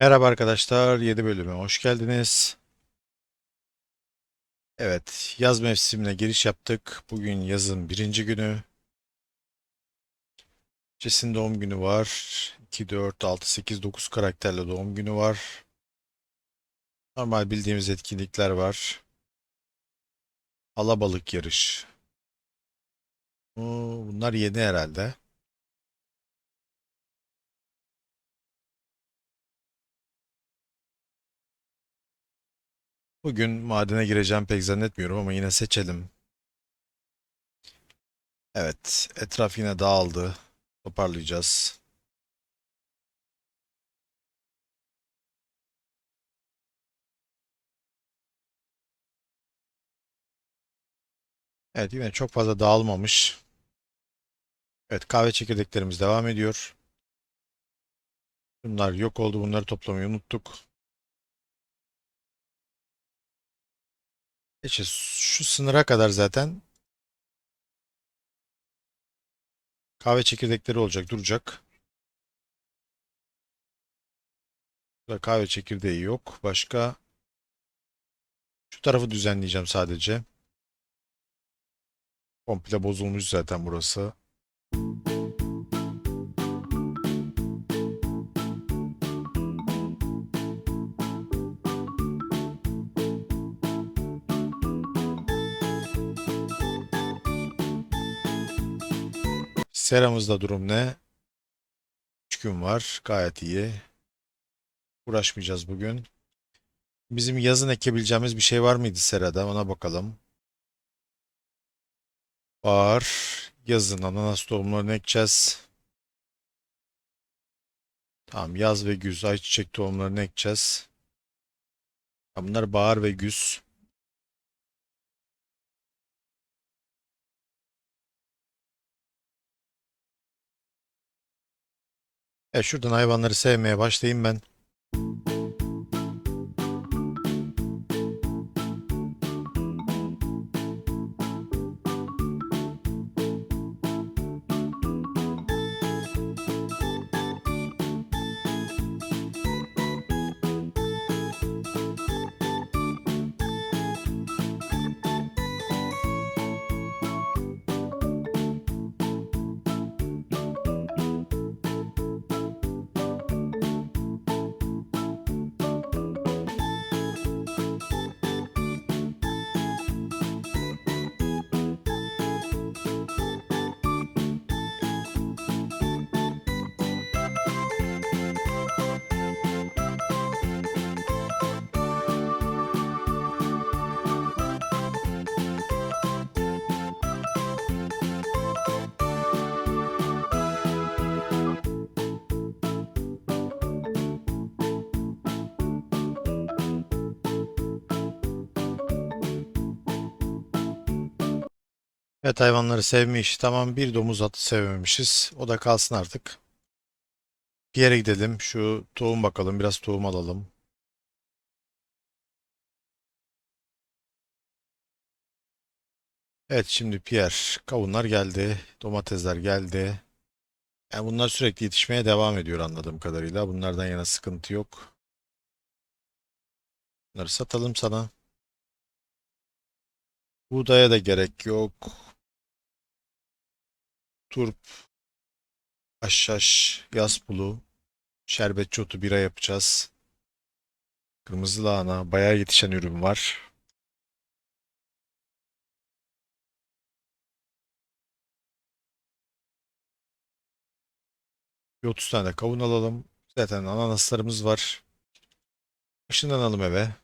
Merhaba arkadaşlar, yeni bölüme hoş geldiniz. Evet, yaz mevsimine giriş yaptık. Bugün yazın birinci günü. Jess'in doğum günü var. 2, 4, 6, 8, 9 karakterle doğum günü var. Normal bildiğimiz etkinlikler var. Alabalık yarış. Bunlar yeni herhalde. Bugün madene gireceğim pek zannetmiyorum ama yine seçelim. Evet, etraf yine dağıldı. Toparlayacağız. Evet, yine çok fazla dağılmamış. Evet, kahve çekirdeklerimiz devam ediyor. Bunlar yok oldu. Bunları toplamayı unuttuk. İşte şu sınıra kadar zaten kahve çekirdekleri olacak, duracak. Burada kahve çekirdeği yok. Başka şu tarafı düzenleyeceğim sadece. Komple bozulmuş zaten burası. Seramızda durum ne? 3 gün var. Gayet iyi. Uğraşmayacağız bugün. Bizim yazın ekebileceğimiz bir şey var mıydı serada? Ona bakalım. Var. Yazın ananas tohumlarını ekeceğiz. Tamam yaz ve güz ayçiçek tohumlarını ekeceğiz. Bunlar bahar ve güz. E şuradan hayvanları sevmeye başlayayım ben. Evet hayvanları sevme işi tamam. Bir domuz atı sevmemişiz. O da kalsın artık. Bir yere gidelim. Şu tohum bakalım. Biraz tohum alalım. Evet şimdi Pierre. Kavunlar geldi. Domatesler geldi. Yani bunlar sürekli yetişmeye devam ediyor anladığım kadarıyla. Bunlardan yana sıkıntı yok. Bunları satalım sana. Buğdaya da gerek yok. Turp, haşhaş, yaz pulu, şerbetçi otu bira yapacağız. Kırmızı lahana, bayağı yetişen ürün var. Bir 30 tane kavun alalım. Zaten ananaslarımız var. Işınlanalım eve.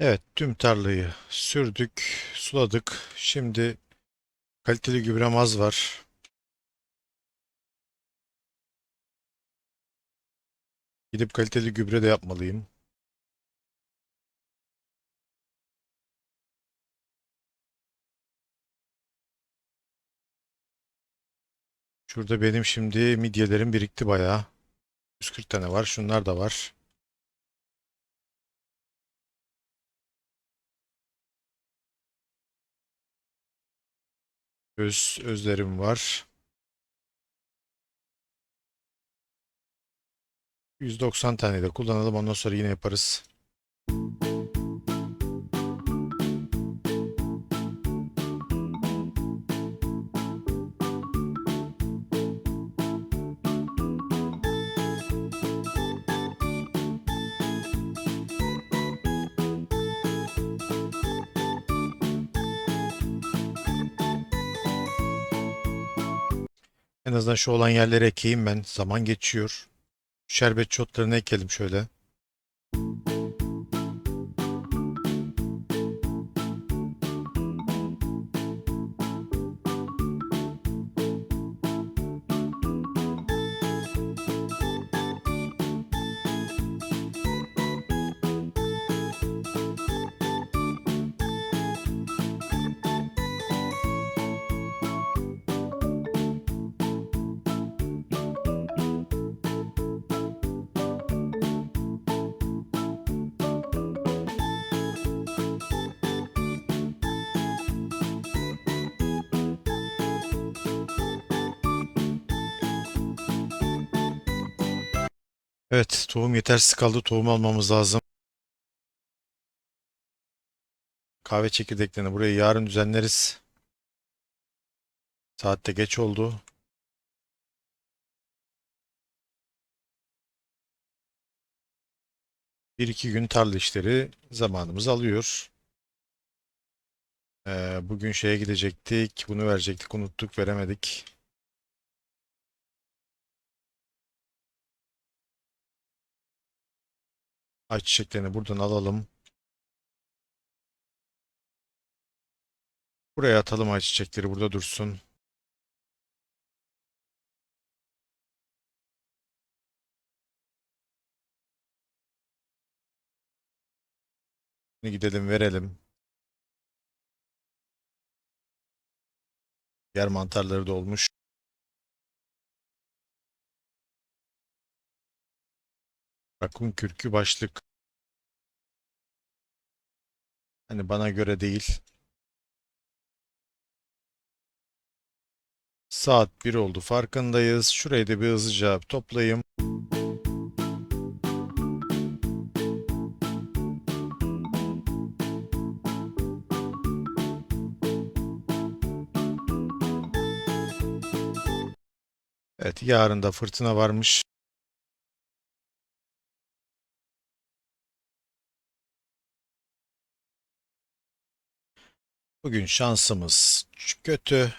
Evet, tüm tarlayı sürdük, suladık. Şimdi kaliteli gübrem az var. Gidip kaliteli gübre de yapmalıyım. Şurada benim şimdi midyelerim birikti bayağı. 140 tane var. Şunlar da var. Öz, özlerim var. 190 tane de kullanalım. Ondan sonra yine yaparız. En azından şu olan yerlere ekeyim ben. Zaman geçiyor. Şerbet çotlarını ekelim şöyle. Evet, tohum yetersiz kaldı. Tohum almamız lazım. Kahve çekirdeklerini buraya yarın düzenleriz. Saatte geç oldu. Bir iki gün tarla işleri zamanımız alıyor. Ee, bugün şeye gidecektik. Bunu verecektik. Unuttuk, veremedik. Ayçiçeklerini buradan alalım. Buraya atalım ayçiçekleri. Burada dursun. Şimdi gidelim verelim. Yer mantarları da Rakun kürkü başlık. Hani bana göre değil. Saat 1 oldu farkındayız. Şurayı da bir hızlıca toplayayım. Evet yarın da fırtına varmış. Bugün şansımız kötü.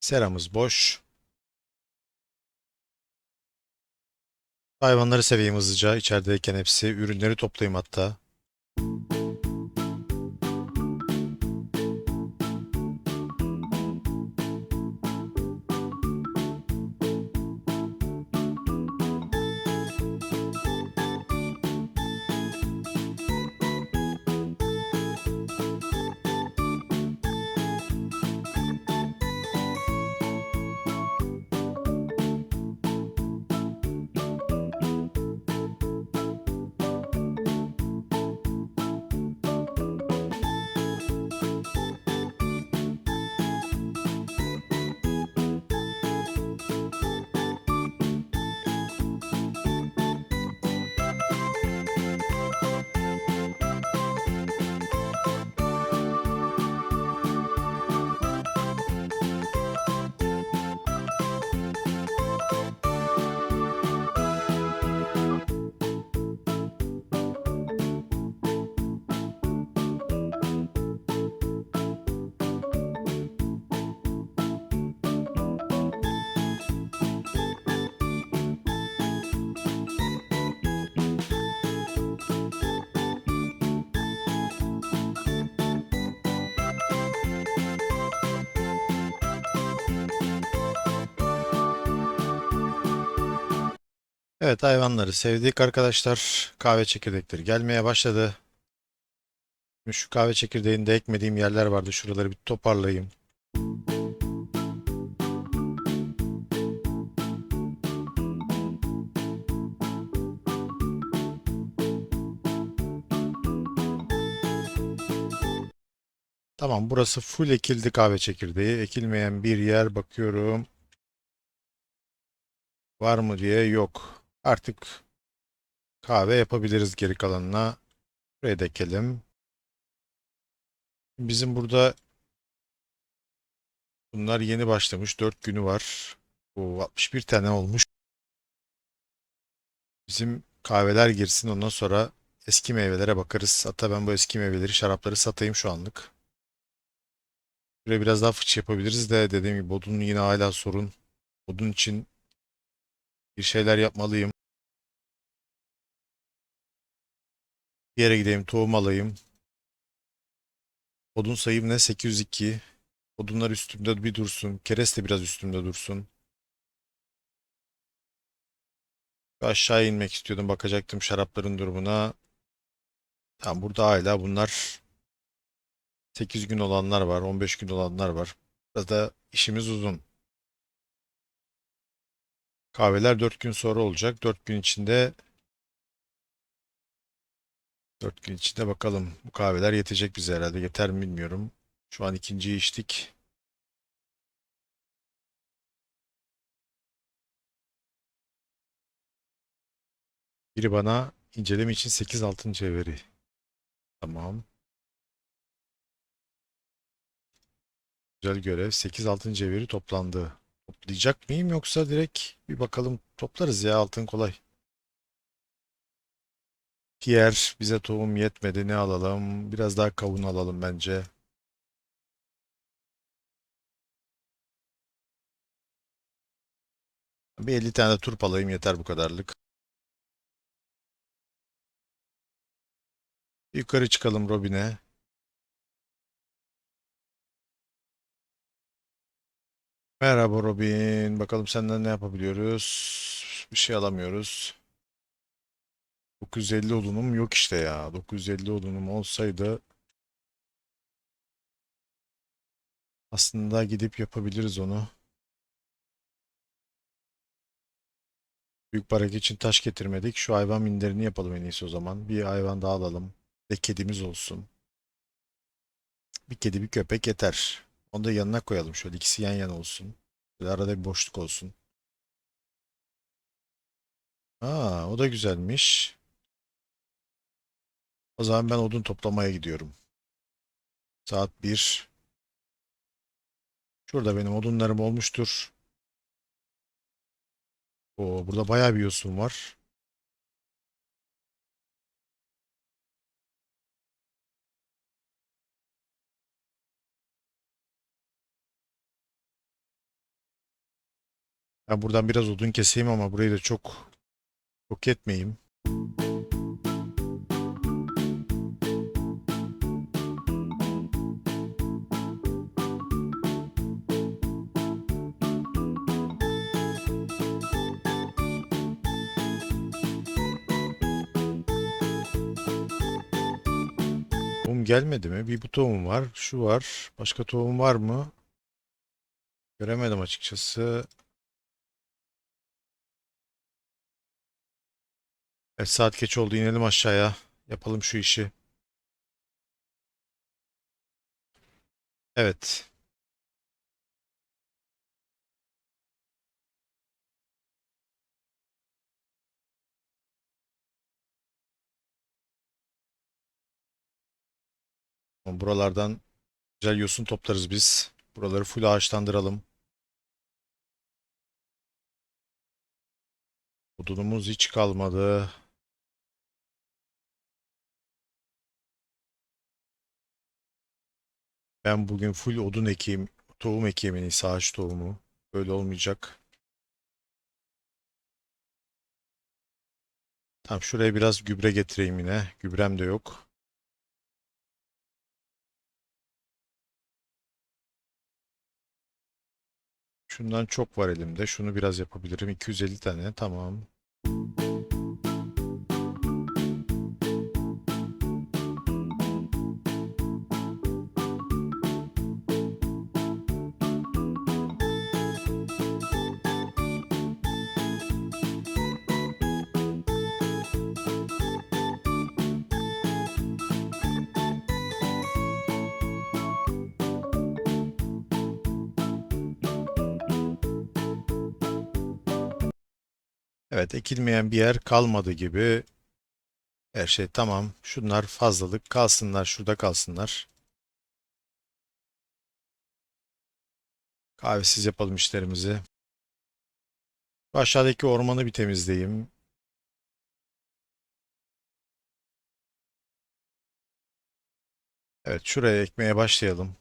Seramız boş. Hayvanları seveyim hızlıca. İçerideyken hepsi. Ürünleri toplayayım hatta. Evet hayvanları sevdik arkadaşlar. Kahve çekirdekleri gelmeye başladı. Şimdi Şu kahve çekirdeğini de ekmediğim yerler vardı. Şuraları bir toparlayayım. Tamam burası full ekildi kahve çekirdeği. Ekilmeyen bir yer bakıyorum. Var mı diye yok. Artık kahve yapabiliriz geri kalanına. Buraya da ekelim. Bizim burada bunlar yeni başlamış. 4 günü var. Bu 61 tane olmuş. Bizim kahveler girsin ondan sonra eski meyvelere bakarız. Hatta ben bu eski meyveleri, şarapları satayım şu anlık. Buraya biraz daha fıç yapabiliriz de dediğim gibi odun yine hala sorun. Odun için bir şeyler yapmalıyım. Bir yere gideyim, tohum alayım. Odun sayım ne? 802. Odunlar üstümde bir dursun. Kereste biraz üstümde dursun. Aşağı inmek istiyordum. Bakacaktım şarapların durumuna. Tamam burada hala bunlar 8 gün olanlar var. 15 gün olanlar var. Biraz da işimiz uzun. Kahveler 4 gün sonra olacak. 4 gün içinde 4 gün içinde bakalım. Bu kahveler yetecek bize herhalde. Yeter mi bilmiyorum. Şu an ikinciyi içtik. Biri bana inceleme için 8 altın cevheri. Tamam. Güzel görev. 8 altın cevheri toplandı. Toplayacak mıyım yoksa direkt bir bakalım toplarız ya altın kolay. Pierre bize tohum yetmedi. Ne alalım? Biraz daha kavun alalım bence. Bir 50 tane de turp alayım yeter bu kadarlık. Yukarı çıkalım Robin'e. Merhaba Robin. Bakalım senden ne yapabiliyoruz? Bir şey alamıyoruz. 950 odunum yok işte ya. 950 odunum olsaydı aslında gidip yapabiliriz onu. Büyük barak için taş getirmedik. Şu hayvan minderini yapalım en iyisi o zaman. Bir hayvan daha alalım. Ve kedimiz olsun. Bir kedi bir köpek yeter. Onu da yanına koyalım şöyle ikisi yan yana olsun. Böyle arada bir boşluk olsun. Aa, o da güzelmiş. O zaman ben odun toplamaya gidiyorum. Saat 1. Şurada benim odunlarım olmuştur. Oo, burada bayağı bir yosun var. Ben buradan biraz odun keseyim ama burayı da çok yok etmeyeyim. Tohum gelmedi mi? Bir bu tohum var. Şu var. Başka tohum var mı? Göremedim açıkçası. Evet saat geç oldu. İnelim aşağıya. Yapalım şu işi. Evet. Buralardan güzel yosun toplarız biz. Buraları full ağaçlandıralım. Odunumuz hiç kalmadı. Ben bugün full odun ekeyim. Tohum ekeyim en iyisi ağaç tohumu. Böyle olmayacak. Tamam şuraya biraz gübre getireyim yine. Gübrem de yok. Şundan çok var elimde. Şunu biraz yapabilirim. 250 tane. Tamam. Evet, ekilmeyen bir yer kalmadı gibi. Her şey tamam. Şunlar fazlalık kalsınlar, şurada kalsınlar. Kahvesiz yapalım işlerimizi. Aşağıdaki ormanı bir temizleyeyim. Evet, şuraya ekmeye başlayalım.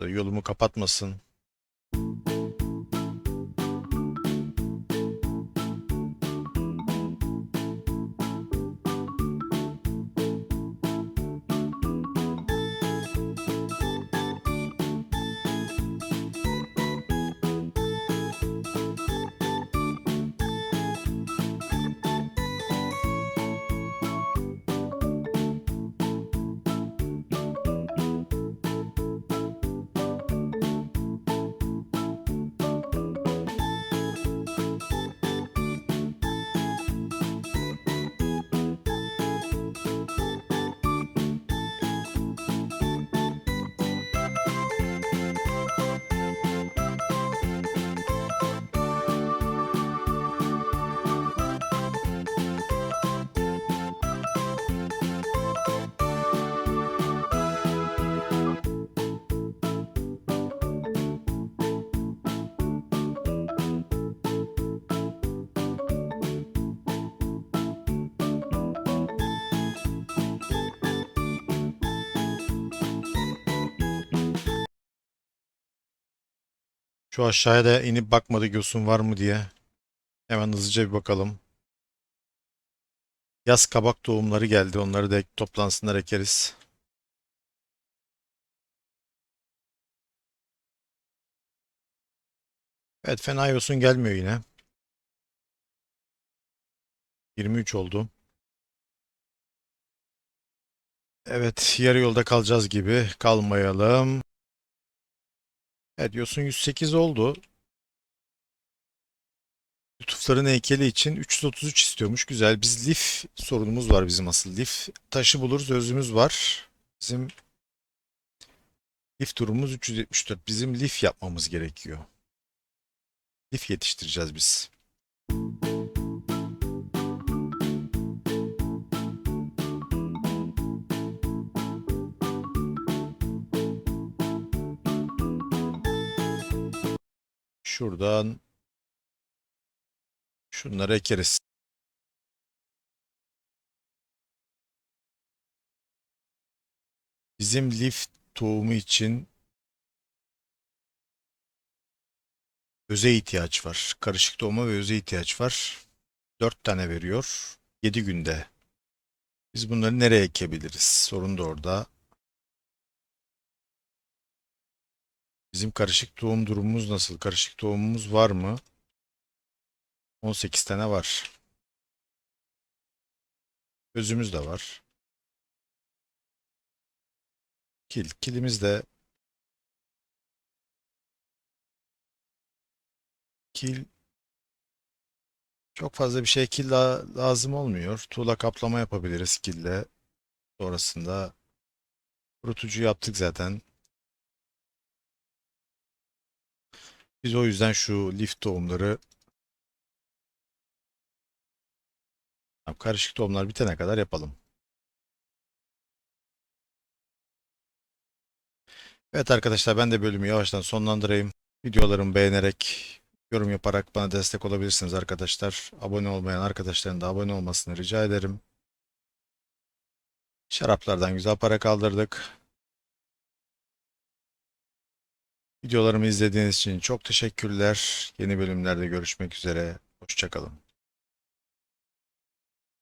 Yolumu kapatmasın. you Şu aşağıya da inip bakmadı yosun var mı diye. Hemen hızlıca bir bakalım. Yaz kabak tohumları geldi. Onları da toplansınlar ekeriz. Evet fena yosun gelmiyor yine. 23 oldu. Evet yarı yolda kalacağız gibi. Kalmayalım. Evet yosun 108 oldu. Lütufların heykeli için 333 istiyormuş. Güzel. Biz lif sorunumuz var bizim asıl. Lif taşı buluruz özümüz var. Bizim lif durumumuz 374. Bizim lif yapmamız gerekiyor. Lif yetiştireceğiz biz. Şuradan şunları ekeriz. Bizim lif tohumu için öze ihtiyaç var. Karışık tohuma ve öze ihtiyaç var. 4 tane veriyor. 7 günde. Biz bunları nereye ekebiliriz? Sorun da orada. Bizim karışık tohum durumumuz nasıl? Karışık tohumumuz var mı? 18 tane var. Özümüz de var. Kil. Kilimiz de kil çok fazla bir şey kil la- lazım olmuyor. Tuğla kaplama yapabiliriz kille. Sonrasında kurutucu yaptık zaten. Biz o yüzden şu lif tohumları karışık tohumlar bitene kadar yapalım. Evet arkadaşlar ben de bölümü yavaştan sonlandırayım. Videolarımı beğenerek, yorum yaparak bana destek olabilirsiniz arkadaşlar. Abone olmayan arkadaşların da abone olmasını rica ederim. Şaraplardan güzel para kaldırdık. Videolarımı izlediğiniz için çok teşekkürler. Yeni bölümlerde görüşmek üzere. Hoşçakalın.